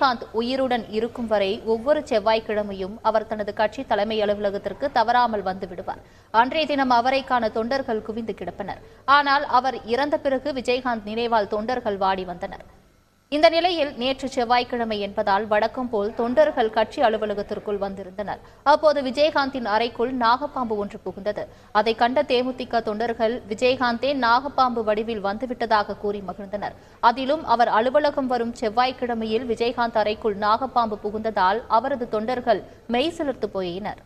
காந்த் உயிருடன் இருக்கும் வரை ஒவ்வொரு செவ்வாய்க்கிழமையும் அவர் தனது கட்சி தலைமை அலுவலகத்திற்கு தவறாமல் வந்து விடுவார். அன்றைய தினம் அவரை காண தொண்டர்கள் குவிந்து கிடப்பனர். ஆனால் அவர் இறந்த பிறகு விஜயகாந்த் நினைவால் தொண்டர்கள் வாடி வந்தனர். இந்த நிலையில் நேற்று செவ்வாய்க்கிழமை என்பதால் வழக்கம் போல் தொண்டர்கள் கட்சி அலுவலகத்திற்குள் வந்திருந்தனர். அப்போது விஜயகாந்தின் அறைக்குள் நாகப்பாம்பு ஒன்று புகுந்தது. அதை கண்ட தேமுதிக தொண்டர்கள் விஜயகாந்தே நாகப்பாம்பு வடிவில் வந்துவிட்டதாக கூறி மகிழ்ந்தனர். அதிலும் அவர் அலுவலகம் வரும் செவ்வாய்க்கிழமையில் விஜயகாந்த் அறைக்குள் நாகப்பாம்பு புகுந்ததால் அவரது தொண்டர்கள் மெய் மெய்சிலிர்த்து போயினர்.